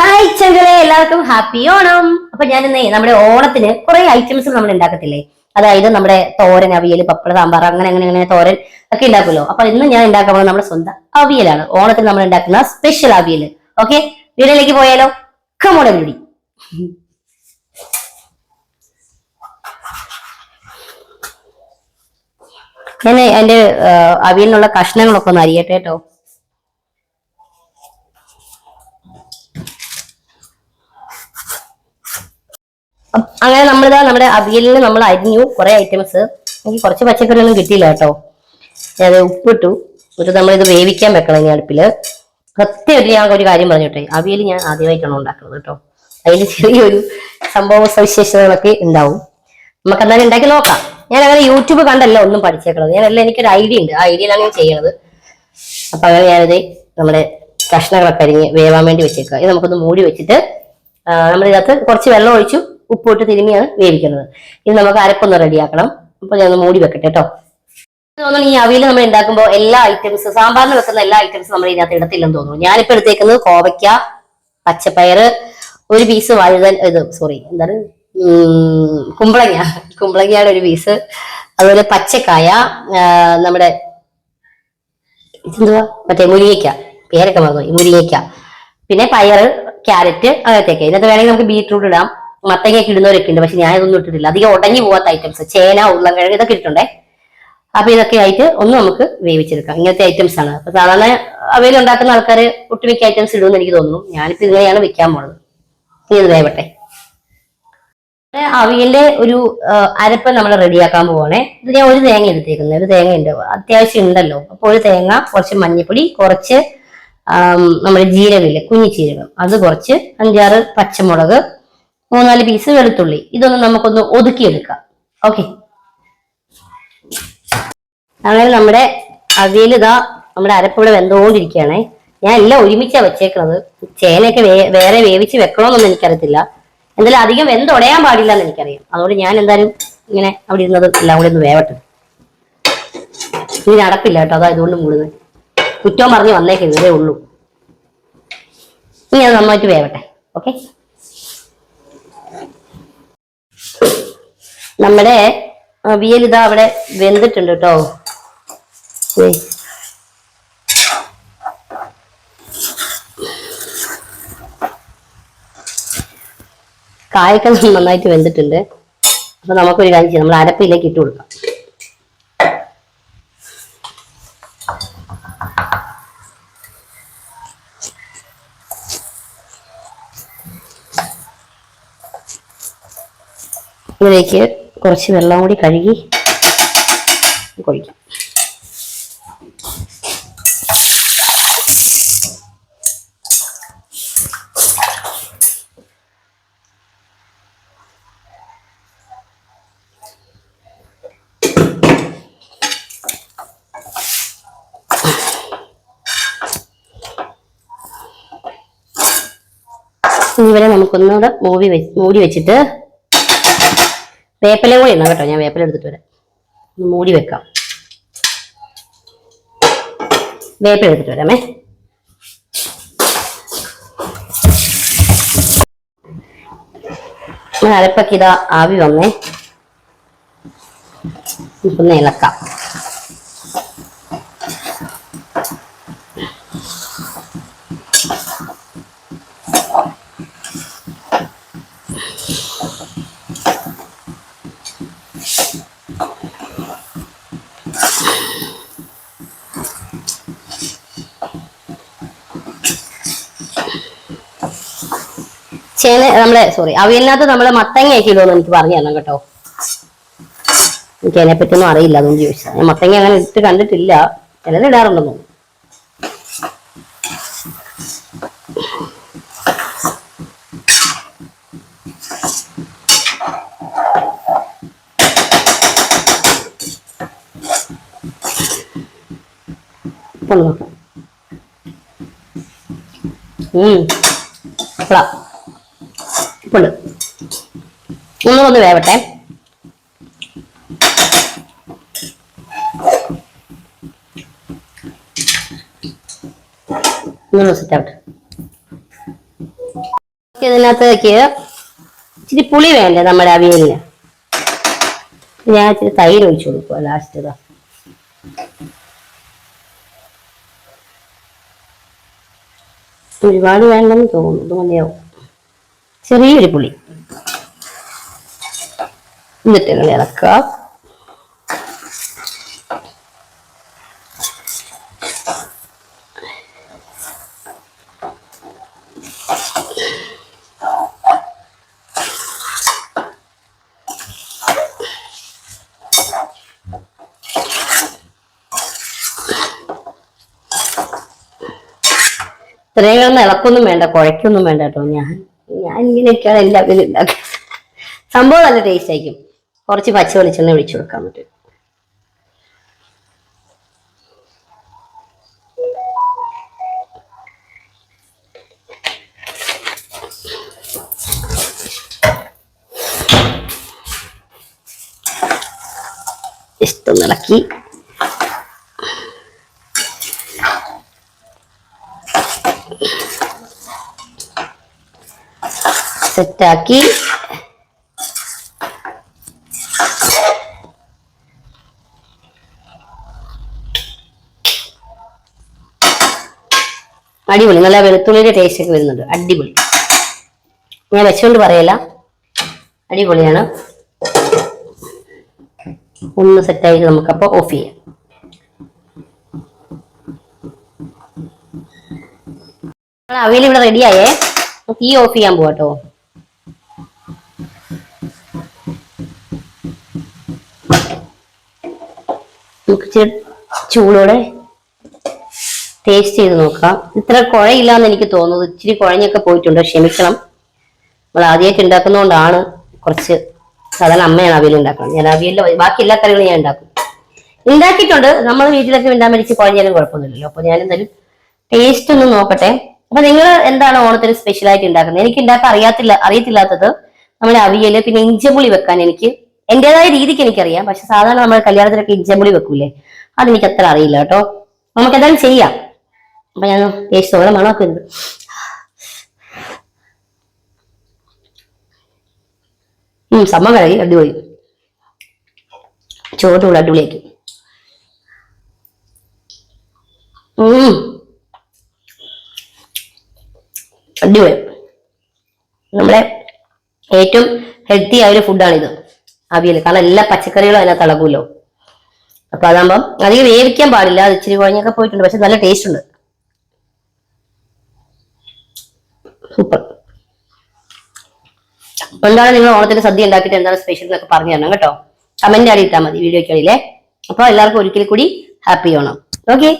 Hi ചങ്കളെ. എല്ലാവർക്കും happy Onam. അപ്പൊ ഞാൻ ഇന്നേ നമ്മുടെ ഓണത്തിന് കുറെ ഐറ്റംസ് നമ്മൾ ഉണ്ടാക്കത്തില്ലേ? അതായത് നമ്മുടെ തോരൻ അവിയൽ പപ്പട സാമ്പാർ അങ്ങനെ അങ്ങനെ അങ്ങനെ തോരൻ ഒക്കെ ഉണ്ടാക്കുമല്ലോ. അപ്പൊ ഇന്ന് ഞാൻ ഉണ്ടാക്കാൻ പോകുന്നത് നമ്മുടെ സ്വന്തം അവിയലാണ്. ഓണത്തിന് നമ്മൾ ഉണ്ടാക്കുന്ന സ്പെഷ്യൽ അവിയൽ ഓക്കെ വീഡിയോയിലേക്ക് പോയാലോ? കമോടെ വീടി ഞാൻ എന്റെ അവിയലിനുള്ള കഷ്ണങ്ങളൊക്കെ ഒന്ന് അരിയട്ടെ കേട്ടോ. അങ്ങനെ നമ്മളിതാ നമ്മുടെ അവിയലിൽ നമ്മൾ അരിഞ്ഞു കുറെ ഐറ്റംസ് എനിക്ക് കുറച്ച് പച്ചക്കറി ഒന്നും കിട്ടിയില്ല കേട്ടോ. ഞാൻ ഉപ്പിട്ടു. എന്നിട്ട് നമ്മളിത് വേവിക്കാൻ വെക്കണം ഈ അടുപ്പിൽ. സത്യമായിട്ട് ഞാൻ ഒരു കാര്യം പറഞ്ഞോട്ടെ. അവിയൽ ഞാൻ ആദ്യമായിട്ടാണ് ഉണ്ടാക്കുന്നത് കേട്ടോ. അതിന് ചെറിയൊരു സംഭവ സവിശേഷതകളൊക്കെ ഉണ്ടാവും. നമുക്ക് എന്തായാലും ഉണ്ടാക്കി നോക്കാം. ഞാൻ അങ്ങനെ യൂട്യൂബ് കണ്ടല്ല ഒന്നും പഠിച്ചേക്കുന്നത് ഞാനല്ല എനിക്കൊരു ഐഡിയ ഉണ്ട്. ആ ഐഡിയയിലാണ് ഞാൻ ചെയ്യണത്. അപ്പൊ അങ്ങനെ ഞാനിത് നമ്മുടെ കഷ്ണങ്ങളൊക്കെ അരിഞ്ഞ് വേവാൻ വേണ്ടി വെച്ചേക്കുക ഇത് നമുക്കൊന്ന് മൂടി വെച്ചിട്ട് നമ്മളിതിനകത്ത് കുറച്ച് വെള്ളം ഒഴിച്ചു. ഉപ്പിട്ട് തിരുമിയാണ് വേവിക്കുന്നത്. ഇത് നമുക്ക് അരപ്പൊന്ന് റെഡിയാക്കണം. അപ്പൊ ഞാൻ മൂടി വെക്കട്ടെ കേട്ടോ തോന്നുന്നു ഈ അവിയിൽ നമ്മൾ ഉണ്ടാക്കുമ്പോൾ എല്ലാ ഐറ്റംസ് സാമ്പാറിന് വെക്കുന്ന എല്ലാ ഐറ്റംസും നമ്മൾ ഇതിനകത്ത് ഇടത്തില്ലെന്ന് തോന്നുന്നു. ഞാനിപ്പോ എടുത്തേക്കുന്നത് കോവയ്ക്ക പച്ചപ്പയറ് ഒരു പീസ് വഴുതൻ ഇത് സോറി എന്താണ്? കുമ്പളങ്ങ. കുമ്പളങ്ങയുടെ ഒരു പീസ് അതുപോലെ പച്ചക്കായ നമ്മുടെ എന്തുവാ മറ്റേ മുരിങ്ങയ്ക്ക. പേരൊക്കെ മറന്നു മുരിങ്ങയ്ക്ക. പിന്നെ പയറ് ക്യാരറ്റ് അങ്ങനത്തെയൊക്കെ. ഇതിനകത്ത് വേണമെങ്കിൽ നമുക്ക് ബീറ്റ്റൂട്ട് ഇടാം. മത്തങ്ങയൊക്കെ ഇടുന്നവരൊക്കെ ഉണ്ട്. പക്ഷെ ഞാൻ ഇതൊന്നും ഇട്ടിട്ടില്ല. അധികം ഉടഞ്ഞു പോകാത്ത ഐറ്റംസ് ചേന ഉരുളക്കിഴങ്ങ് ഇതൊക്കെ ഇട്ടിട്ടുണ്ടേ. അപ്പൊ ഇതൊക്കെ ആയിട്ട് ഒന്ന് നമുക്ക് വേവിച്ചെടുക്കാം. ഇങ്ങനത്തെ ഐറ്റംസ് ആണ്. അപ്പൊ സാധാരണ അവയിൽ ഉണ്ടാക്കുന്ന ആൾക്കാർ ഒട്ടുമിക്ക ഐറ്റംസ് ഇടുമെന്ന് എനിക്ക് തോന്നുന്നു. ഞാനിപ്പോ ഇങ്ങനെയാണ് വെക്കാൻ പോണത്. ഇത് വേവട്ടെ. അവിയലിന്റെ ഒരു അരപ്പ് നമ്മൾ റെഡിയാക്കാൻ പോവാണേ. ഇത് ഞാൻ ഒരു തേങ്ങ എടുത്തേക്കുന്നത് ഒരു തേങ്ങ ഉണ്ട്. അത്യാവശ്യം ഉണ്ടല്ലോ. അപ്പൊ ഒരു തേങ്ങ കുറച്ച് മഞ്ഞപ്പൊടി കുറച്ച് നമ്മുടെ ജീരകമില്ലേ? കുഞ്ഞു ജീരകം. അത് കുറച്ച് അഞ്ചാറ് പച്ചമുളക് മൂന്നാൽ പീസ് വെളുത്തുള്ളി. ഇതൊന്ന് നമുക്കൊന്ന് ഒതുക്കിയെടുക്കാം. ഓക്കെ അങ്ങനെ നമ്മുടെ അവിയൽ ഇതാ നമ്മുടെ അരപ്പിവിടെ വെന്തോണ്ടിരിക്കുകയാണേ. ഞാൻ എല്ലാം ഒരുമിച്ചാ വെച്ചേക്കുന്നത് ചേനയൊക്കെ വേറെ വേവിച്ച് വെക്കണമെന്നൊന്നും എനിക്കറിയത്തില്ല. എന്തായാലും അധികം വെന്തുടയാൻ പാടില്ല എന്ന് എനിക്കറിയാം. അതുകൊണ്ട് ഞാൻ എന്തായാലും ഇങ്ങനെ അവിടെ ഇരുന്നത് എല്ലാം കൂടി ഒന്ന് വേവട്ടെ. ഇനി നടപ്പില്ല കേട്ടോ. അതാ ഇതുകൊണ്ട് മൂടുന്നത്. കുറ്റവും പറഞ്ഞ് വന്നേക്കുന്നതേ ഉള്ളൂ. ഇനി അത് നന്നായിട്ട് വേവട്ടെ. ഓക്കെ നമ്മുടെ അവിയൽ ഇതാ അവിടെ വെന്തിട്ടുണ്ട് കേട്ടോ. കായൊക്കെ നന്നായിട്ട് വെന്തിട്ടുണ്ട്. അപ്പൊ നമുക്കൊരു കാര്യം ചെയ്യാം. നമ്മൾ അരപ്പിലേക്ക് ഇട്ട് കൊടുക്കാം. ഇതിലേക്ക് കുറച്ച് വെള്ളം കൂടി കഴുകി കൊഴിക്കാം. ഇനി ഇവരെ നമുക്കൊന്നുകൂടെ മൂടി വെച്ച് മൂടി വെച്ചിട്ട് വേപ്പിലയും കൂടി ഇടണം കേട്ടോ ഞാൻ വേപ്പില എടുത്തിട്ട് വരാം. മൂടി വെക്കാം. വേപ്പില എടുത്തിട്ട് വരാമേ. അരപ്പൊക്കെ ഇതാ ആവി വന്നേ. നമുക്കൊന്ന് ഇളക്കാം. ചേന നമ്മളെ സോറി അവിയലിനകത്ത് നമ്മളെ മത്തങ്ങയൊക്കെ ഇടുമെന്ന് എനിക്ക് പറഞ്ഞു തരണം കേട്ടോ. എനിക്ക് അതിനെ പറ്റിയൊന്നും അറിയില്ല അതുകൊണ്ട് ചോദിച്ചത്. ഞാൻ മത്തങ്ങ അങ്ങനെ ഇട്ട് കണ്ടിട്ടില്ല. ചിലത് ഇടാറുണ്ടെന്ന് നോക്കാം ഉം. കൊള്ളാം ഉപ്പുണ്ട് ഒന്ന് വേവട്ടെ. മൂന്ന് ഇതിനകത്തേക്ക് ഇച്ചിരി പുളി വേണ്ടേ നമ്മുടെ അവിയലിന്. ഞാൻ ഇച്ചിരി തൈര് ഒഴിച്ചു കൊടുക്കുക ലാസ്റ്റ് ഇതാ. ഒരുപാട് വേണ്ടെന്ന് തോന്നുന്നു. ഇത് മതിയാവും. ചെറിയൊരു പുളി. എന്നിട്ട് ഇങ്ങനെ ഇളക്കുക. ഇത്രയും ഇളക്കൊന്നും വേണ്ട കുഴയ്ക്കൊന്നും വേണ്ട കേട്ടോ ഞാൻ. ഞാൻ ഇങ്ങനെയൊക്കെയാണ് എല്ലാ പേരും ഉണ്ടാക്കുക. സംഭവം നല്ല ടേസ്റ്റ് ആയിരിക്കും. കുറച്ച് പച്ച വെളിച്ചെണ്ണ ഒഴിച്ചു കൊടുക്കാൻ പറ്റും. ഇഷ്ടം ഇളക്കി സെറ്റാക്കി. അടിപൊളി. നല്ല വെളുത്തുള്ളിയുടെ ടേസ്റ്റ് ഒക്കെ വരുന്നുണ്ട്. അടിപൊളി. ഞാൻ വെച്ചുകൊണ്ട് പറയല അടിപൊളിയാണ്. ഒന്ന് സെറ്റായിട്ട് നമുക്കപ്പോ ഓഫ് ചെയ്യാം. അവിയൽ ഇവിടെ റെഡിയായേ തീ ഓഫ് ചെയ്യാൻ പോവാട്ടോ. നമുക്ക് ഇച്ചിരി ചൂടോടെ ടേസ്റ്റ് ചെയ്ത് നോക്കാം. ഇത്ര കുഴയില്ലാന്ന് എനിക്ക് തോന്നുന്നു. ഇച്ചിരി കുഴഞ്ഞൊക്കെ പോയിട്ടുണ്ട്. ക്ഷമിക്കണം. നമ്മൾ ആദ്യമായിട്ട് ഉണ്ടാക്കുന്നതുകൊണ്ടാണ് കുറച്ച് സാധാരണ അമ്മയാണ് അവിയൽ ഉണ്ടാക്കുന്നത്. ഞാൻ അവിയലിൽ ബാക്കി എല്ലാ കറികളും ഞാൻ ഉണ്ടാക്കും. ഉണ്ടാക്കിയിട്ടുണ്ട്. നമ്മൾ വീട്ടിലൊക്കെ ഉണ്ടാൻ മേടിച്ച് കുഴഞ്ഞാലും കുഴപ്പമൊന്നുമില്ലല്ലോ. അപ്പൊ ഞാൻ എന്തായാലും ടേസ്റ്റ് ഒന്ന് നോക്കട്ടെ. അപ്പൊ നിങ്ങൾ എന്താണ് ഓണത്തിന് സ്പെഷ്യൽ ആയിട്ട് ഉണ്ടാക്കുന്നത്? എനിക്ക് ഉണ്ടാക്കാൻ അറിയാത്തില്ല അറിയത്തില്ലാത്തത് നമ്മുടെ അവിയൽ പിന്നെ ഇഞ്ചിപുളി വെക്കാൻ എനിക്ക് എന്റേതായ രീതിക്ക് എനിക്കറിയാം. പക്ഷെ സാധാരണ നമ്മൾ കല്യാണത്തിനൊക്കെ ഇഞ്ചമ്പുളി വെക്കൂലേ? അതെനിക്ക് അത്ര അറിയില്ല കേട്ടോ. നമുക്ക് എന്തായാലും ചെയ്യാം. അപ്പൊ ഞാൻ ടേസ്റ്റ് മണമാക്കരുത് ഉം സമ്മ കഴി അടിപൊളി. കൂടെ അടിപൊളിയാക്കി. അടിപൊളി. നമ്മളെ ഏറ്റവും ഹെൽത്തി ആയ ഒരു ഫുഡാണിത് അവിയൽ. കാരണം എല്ലാ പച്ചക്കറികളും അതിനകത്ത് ഇളകുമല്ലോ അപ്പൊ അതാകുമ്പം അധികം വേവിക്കാൻ പാടില്ല. അത് ഇച്ചിരി കുഴഞ്ഞൊക്കെ പോയിട്ടുണ്ട്. പക്ഷെ നല്ല ടേസ്റ്റ് ഉണ്ട്. സൂപ്പർ. എന്താണ് നിങ്ങൾ ഓണത്തിന് സദ്യ ഉണ്ടാക്കിയിട്ട് എന്താണ് സ്പെഷ്യൽ എന്നൊക്കെ പറഞ്ഞു തരണം കേട്ടോ. കമന്റ് ആടി മതി. മതി വീഡിയോയ്ക്കടിയിലെ അപ്പൊ എല്ലാവർക്കും ഒരിക്കൽ കൂടി ഹാപ്പി ഓണം. ഓക്കെ